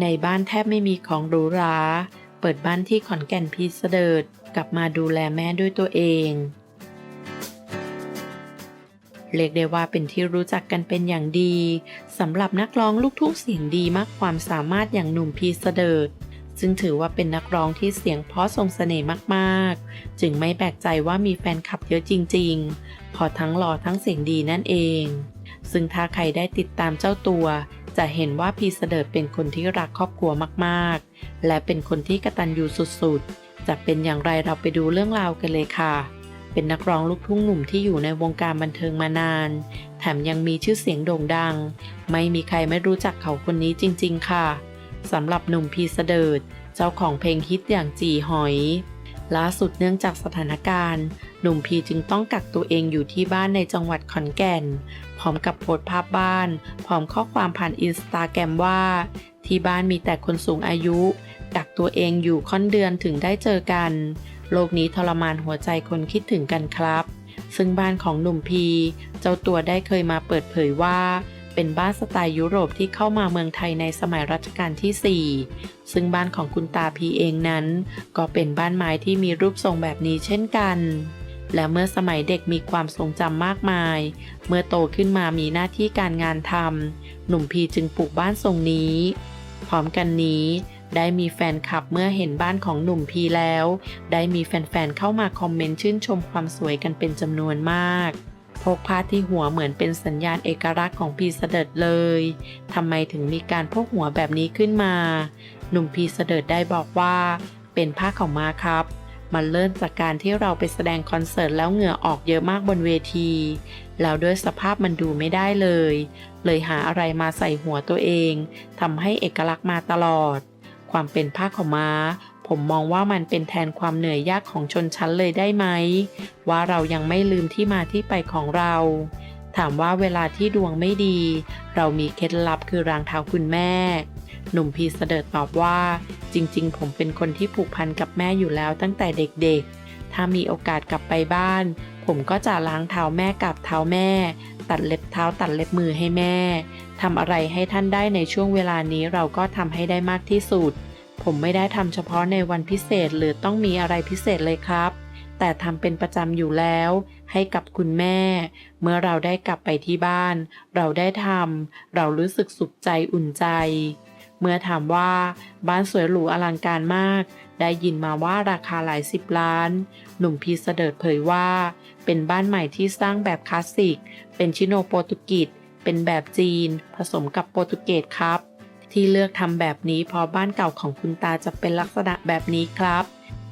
ในบ้านแทบไม่มีของหรูหรา เปิดบ้านที่ขอนแก่นพีเสดิร์ดกลับมาดูแลแม่ด้วยตัวเอง เรียกได้ว่าเป็นที่รู้จักกันเป็นอย่างดีสำหรับนักร้องลูกทุ่งเสียงดีมากความสามารถอย่างหนุ่มพีเสดิร์ด ซึ่งถือว่าเป็นนักร้องที่เสียงเพราะทรงเสน่ห์มากๆ จึงไม่แปลกใจว่ามีแฟนคลับเยอะจริง ๆ พอทั้งหล่อทั้งเสียงดีนั่นเอง ซึ่งถ้าใครได้ติดตามเจ้าตัว จะเห็นว่าพีเสดิร์ดเป็นคนที่รักครอบครัวมากๆ และเป็นคนที่กระตัญญูสุดๆ จะเป็นอย่างไรเราไปดูเรื่องราวกันเลยค่ะเป็นนักร้องลูกทุ่งหนุ่มที่อยู่ในวงการบันเทิงมานาน แถมยังมีชื่อเสียงโด่งดัง ไม่มีใครไม่รู้จักเขาคนนี้จริงๆค่ะ สำหรับหนุ่มพีเสดิร์ด เจ้าของเพลงฮิตอย่างจีหอย ล่าสุดเนื่องจากสถานการณ์ หนุ่มพีจึงต้องกักตัวเองอยู่ที่บ้านในจังหวัดขอนแก่น พร้อมกับโพสต์ภาพบ้าน พร้อมข้อความผ่านอินสตาแกรมว่า ที่บ้านมีแต่คนสูงอายุ กักตัวเองอยู่ค่อนเดือนถึงได้เจอกัน โลกนี้ทรมานหัวใจคนคิดถึงกันครับ ซึ่งบ้านของหนุ่มพี เจ้าตัวได้เคยมาเปิดเผยว่า เป็นบ้านสไตล์ยุโรปที่เข้ามาเมืองไทยในสมัยรัชกาลที่ 4 ซึ่งบ้านของคุณตาพีเองนั้น ก็เป็นบ้านไม้ที่มีรูปทรงแบบนี้เช่นกัน และเมื่อสมัยเด็กมีความทรงจำมากมาย เมื่อโตขึ้นมามีหน้าที่การงานทำหนุ่มพีจึงปลูกบ้านทรงนี้ พร้อมกันนี้ได้มีแฟนคลับเมื่อเห็นบ้านของหนุ่มพีแล้ว ได้มีแฟนๆเข้ามาคอมเมนต์ชื่นชมความสวยกันเป็นจำนวนมาก พกผ้าที่หัวเหมือนเป็นสัญญาณเอกลักษณ์ของพีเสดิร์เลยทำไมถึงมีการพกหัวแบบนี้ขึ้นมา หนุ่มพีเสดิร์ได้บอกว่า เป็นผ้าขาวม้าครับ มันเริ่มจากการที่เราไปแสดงคอนเสิร์ตแล้วเหงื่อออกเยอะมากบนเวที แล้วด้วยสภาพมันดูไม่ได้เลย เลยหาอะไรมาใส่หัวตัวเองทำให้เอกลักษณ์มาตลอด ความเป็นผ้าขาวม้า ผมมองว่ามันเป็นแทนความเหนื่อยยากของชนชั้นเลยได้ไหม ว่าเรายังไม่ลืมที่มาที่ไปของเรา ถามว่าเวลาที่ดวงไม่ดี เรามีเคล็ดลับคือรางเท้าคุณแม่ หนุ่มพีเสดิร์ดตอบว่า จริงๆ ผมเป็นคนที่ผูกพันกับแม่อยู่แล้วตั้งแต่เด็กๆ ถ้ามีโอกาสกลับไปบ้าน ผมก็จะล้างเท้าแม่กับเท้าแม่ ตัดเล็บเท้าตัดเล็บมือให้แม่ทำอะไรให้ท่านได้ในช่วงเวลานี้เราก็ทำให้ได้มากที่สุด ผมไม่ได้ทำเฉพาะในวันพิเศษหรือต้องมีอะไรพิเศษเลยครับ แต่ทำเป็นประจำอยู่แล้ว ให้กับคุณแม่ เมื่อเราได้กลับไปที่บ้าน เราได้ทำเรารู้สึกสุขใจอุ่นใจ เมื่อถามว่าบ้านสวยหรูอลังการมาก ได้ยินมาว่าราคาหลายสิบล้าน หนุ่มพีเสดิร์ดเผยว่า เป็นบ้านใหม่ที่สร้างแบบคลาสสิก เป็นชิโนโปรตุกิสเป็นแบบจีน ผสมกับโปรตุเกสครับ ที่เลือกทำแบบนี้เพราะบ้านเก่าของคุณตาจะเป็นลักษณะแบบนี้ครับ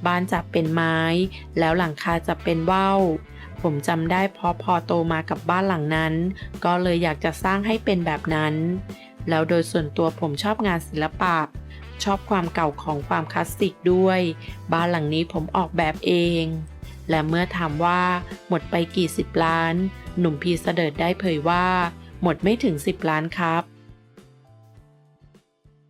บ้านจะเป็นไม้ แล้วหลังคาจะเป็นว่าวผมจำได้เพราะพอโตมากับบ้านหลังนั้น ก็เลยอยากจะสร้างให้เป็นแบบนั้น แล้วโดยส่วนตัวผมชอบงานศิลปะ ชอบความเก่าของความคลาสสิกด้วย บ้านหลังนี้ผมออกแบบเอง และเมื่อถามว่าหมดไปกี่สิบล้าน หนุ่มพีเสดิร์ดได้เผยว่า หมดไม่ถึง 10 ล้านครับ